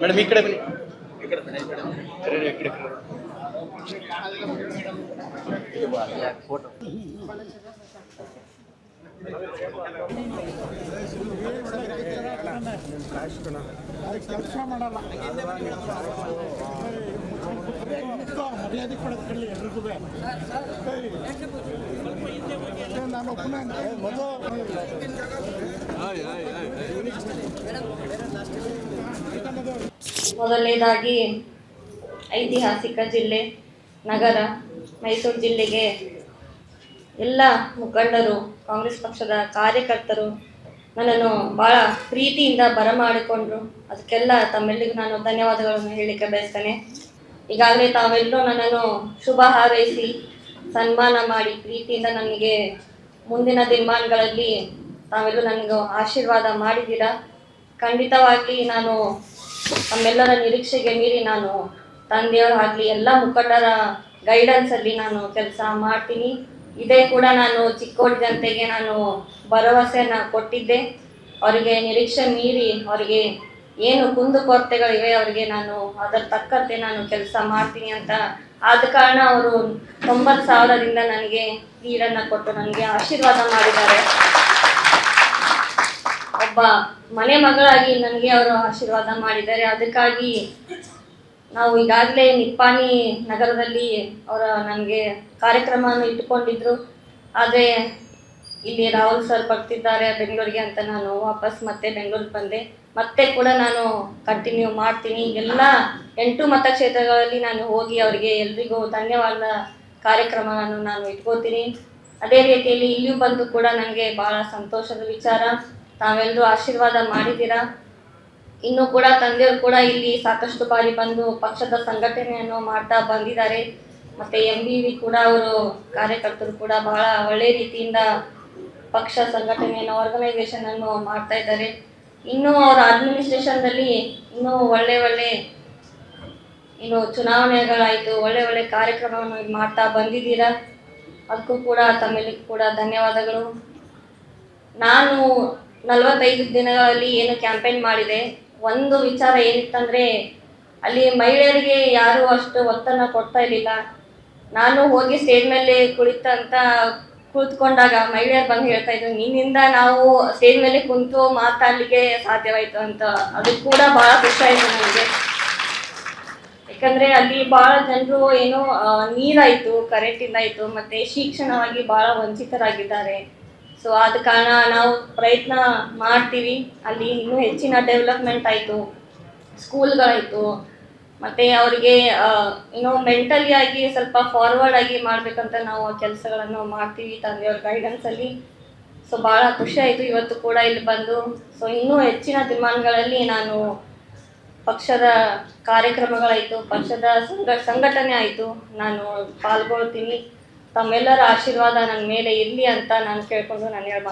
Madam ಈ ಕಡೆ ಬನ್ನಿ. ಈ ಕಡೆ ಬನ್ನಿ, ಫೋಟೋ ಮಾಡಲ್ಲ ಮರ್ಯಾದೆ ಕೊಡೋದು ಕಳ್ಳಿ ಎಲ್ರಿಗೂ. ಮೊದಲನೇದಾಗಿ ಐತಿಹಾಸಿಕ ಜಿಲ್ಲೆ, ನಗರ, ಮೈಸೂರು ಜಿಲ್ಲೆಗೆ ಎಲ್ಲ ಮುಖಂಡರು, ಕಾಂಗ್ರೆಸ್ ಪಕ್ಷದ ಕಾರ್ಯಕರ್ತರು ನನ್ನನ್ನು ಭಾಳ ಪ್ರೀತಿಯಿಂದ ಬರಮಾಡಿಕೊಂಡ್ರು. ಅದಕ್ಕೆಲ್ಲ ತಮ್ಮೆಲ್ಲರಿಗೂ ನಾನು ಧನ್ಯವಾದಗಳನ್ನು ಹೇಳಲಿಕ್ಕೆ ಬಯಸ್ತೇನೆ. ಈಗಾಗಲೇ ತಾವೆಲ್ಲರೂ ನನ್ನನ್ನು ಶುಭ ಹಾರೈಸಿ, ಸನ್ಮಾನ ಮಾಡಿ, ಪ್ರೀತಿಯಿಂದ ನನಗೆ ಮುಂದಿನ ದಿನಮಾನಗಳಲ್ಲಿ ತಾವೆಲ್ಲ ನನಗೆ ಆಶೀರ್ವಾದ ಮಾಡಿದ್ದೀರಾ? ಖಂಡಿತವಾಗಿ ನಾನು ತಮ್ಮೆಲ್ಲರ ನಿರೀಕ್ಷೆಗೆ ಮೀರಿ ನಾನು ತಂದೆಯವರಾಗಲಿ ಎಲ್ಲ ಮುಖಂಡರ ಗೈಡೆನ್ಸಲ್ಲಿ ನಾನು ಕೆಲಸ ಮಾಡ್ತೀನಿ. ಇದೇ ಕೂಡ ನಾನು ಚಿಕ್ಕೋಡಿ ಜನತೆಗೆ ನಾನು ಭರವಸೆಯನ್ನು ಕೊಟ್ಟಿದ್ದೆ. ಅವರಿಗೆ ನಿರೀಕ್ಷೆ ಮೀರಿ, ಅವರಿಗೆ ಏನು ಕುಂದುಕೊರತೆಗಳಿವೆ ಅವರಿಗೆ ನಾನು ಅದರ ತಕ್ಕಂತೆ ನಾನು ಕೆಲಸ ಮಾಡ್ತೀನಿ ಅಂತ ಆದ ಕಾರಣ ಅವರು ತೊಂಬತ್ತು ಸಾವಿರದಿಂದ ನನಗೆ ನೀರನ್ನು ಕೊಟ್ಟು ನನಗೆ ಆಶೀರ್ವಾದ ಮಾಡಿದ್ದಾರೆ. ಒಬ್ಬ ಮನೆ ಮಗಳಾಗಿ ನನಗೆ ಅವರು ಆಶೀರ್ವಾದ ಮಾಡಿದ್ದಾರೆ. ಅದಕ್ಕಾಗಿ ನಾವು ಈಗಾಗಲೇ ನಿಪ್ಪಾಣಿ ನಗರದಲ್ಲಿ ಅವರ ನನಗೆ ಕಾರ್ಯಕ್ರಮವನ್ನು ಇಟ್ಟುಕೊಂಡಿದ್ರು. ಆದರೆ ಇಲ್ಲಿ ರಾಹುಲ್ ಸರ್ ಬರ್ತಿದ್ದಾರೆ ಬೆಂಗಳೂರಿಗೆ ಅಂತ ನಾನು ವಾಪಸ್ ಮತ್ತೆ ಬೆಂಗಳೂರಿಗೆ ಬಂದೆ. ಮತ್ತೆ ಕೂಡ ನಾನು ಕಂಟಿನ್ಯೂ ಮಾಡ್ತೀನಿ. ಎಲ್ಲ ಎಂಟು ಮತಕ್ಷೇತ್ರಗಳಲ್ಲಿ ನಾನು ಹೋಗಿ ಅವರಿಗೆ ಎಲ್ರಿಗೂ ಧನ್ಯವಾದ ಕಾರ್ಯಕ್ರಮವನ್ನು ನಾನು ಇಟ್ಕೋತೀನಿ. ಅದೇ ರೀತಿಯಲ್ಲಿ ಇಲ್ಲಿಯೂ ಬಂದು ಕೂಡ ನನಗೆ ಭಾಳ ಸಂತೋಷದ ವಿಚಾರ. ತಾವೆಲ್ಲರೂ ಆಶೀರ್ವಾದ ಮಾಡಿದ್ದೀರಾ? ಇನ್ನು ಕೂಡ ತಂದೆಯವರು ಕೂಡ ಇಲ್ಲಿ ಸಾಕಷ್ಟು ಬಾರಿ ಬಂದು ಪಕ್ಷದ ಸಂಘಟನೆಯನ್ನು ಮಾಡ್ತಾ ಬಂದಿದ್ದಾರೆ. ಮತ್ತೆ ಎಂ ಬಿ ವಿ ಕೂಡ ಅವರು ಕಾರ್ಯಕರ್ತರು ಕೂಡ ಬಹಳ ಒಳ್ಳೆ ರೀತಿಯಿಂದ ಪಕ್ಷ ಸಂಘಟನೆಯನ್ನು ಆರ್ಗನೈಸೇಷನ್ ಅನ್ನು ಮಾಡ್ತಾ ಇದ್ದಾರೆ. ಇನ್ನು ಅವರ ಅಡ್ಮಿನಿಸ್ಟ್ರೇಷನ್ದಲ್ಲಿ ಇನ್ನೂ ಒಳ್ಳೆ ಒಳ್ಳೆ ಇನ್ನು ಚುನಾವಣೆಗಳಾಯಿತು, ಒಳ್ಳೆ ಒಳ್ಳೆ ಕಾರ್ಯಕ್ರಮವನ್ನು ಮಾಡ್ತಾ ಬಂದಿದ್ದೀರಾ? ಅದಕ್ಕೂ ಕೂಡ ತಮ್ಮಲ್ಲಿ ಕೂಡ ಧನ್ಯವಾದಗಳು. ನಾನು ನಲವತ್ತೈದು ದಿನಗಳಲ್ಲಿ ಏನು ಕ್ಯಾಂಪೇನ್ ಮಾಡಿದೆ. ಒಂದು ವಿಚಾರ ಏನಿತ್ತಂದರೆ ಅಲ್ಲಿ ಮಹಿಳೆಯರಿಗೆ ಯಾರೂ ಅಷ್ಟು ಒತ್ತನ್ನು ಕೊಡ್ತಾ ಇರಲಿಲ್ಲ. ನಾನು ಹೋಗಿ ಸ್ಟೇಜ್ ಮೇಲೆ ಕುಳಿತಂತ ಕುಳಿತುಕೊಂಡಾಗ ಮಹಿಳೆಯರು ಬಂದು ಹೇಳ್ತಾ ಇದ್ರು, ನಿನ್ನಿಂದ ನಾವು ಸ್ಟೇಜ್ ಮೇಲೆ ಕುಂತು ಮಾತಾಡ್ಲಿಕ್ಕೆ ಸಾಧ್ಯವಾಯಿತು ಅಂತ. ಅದು ಕೂಡ ಬಹಳ ಖುಷಿ ಆಯಿತು ನನಗೆ ಯಾಕಂದ್ರೆ ಅಲ್ಲಿ ಬಹಳ ಜನರು ಏನು ನೀರಾಯ್ತು ಕರೆಂಟ್ ಇಂದ ಆಯ್ತು, ಮತ್ತೆ ಶಿಕ್ಷಣವಾಗಿ ಬಹಳ ವಂಚಿತರಾಗಿದ್ದಾರೆ. ಸೊ ಆದ ಕಾರಣ ನಾವು ಪ್ರಯತ್ನ ಮಾಡ್ತೀವಿ. ಅಲ್ಲಿ ಇನ್ನೂ ಹೆಚ್ಚಿನ ಡೆವಲಪ್ಮೆಂಟ್ ಆಯಿತು. ಸ್ಕೂಲ್ಗಳಾಯಿತು ಮತ್ತೆ ಅವರಿಗೆ ಏನೋ ಮೆಂಟಲಿ ಆಗಿ ಸ್ವಲ್ಪ ಫಾರ್ವರ್ಡ್ ಆಗಿ ಮಾಡ್ಬೇಕಂತ ನಾವು ಕೆಲಸಗಳನ್ನು ಮಾಡ್ತೀವಿ ತಂದೆಯವ್ರ ಗೈಡೆನ್ಸಲ್ಲಿ ಸೊ ಭಾಳ ಖುಷಿ ಆಯಿತು ಇವತ್ತು ಕೂಡ ಇಲ್ಲಿ ಬಂದು. ಸೊ ಇನ್ನೂ ಹೆಚ್ಚಿನ ದಿನಮಾನಗಳಲ್ಲಿ ನಾನು ಪಕ್ಷದ ಕಾರ್ಯಕ್ರಮಗಳಾಯಿತು, ಪಕ್ಷದ ಸಂಘ, ಸಂಘಟನೆ ಆಯಿತು. ನಾನು ಪಾಲ್ಗೊಳ್ತೀನಿ. ತಮ್ಮೆಲ್ಲರ ಆಶೀರ್ವಾದ ನನ್ನ ಮೇಲೆ ಇರಲಿ ಅಂತ ನಾನು ಕೇಳ್ಕೊಂಡು ನಾನು ಹೇಳಿ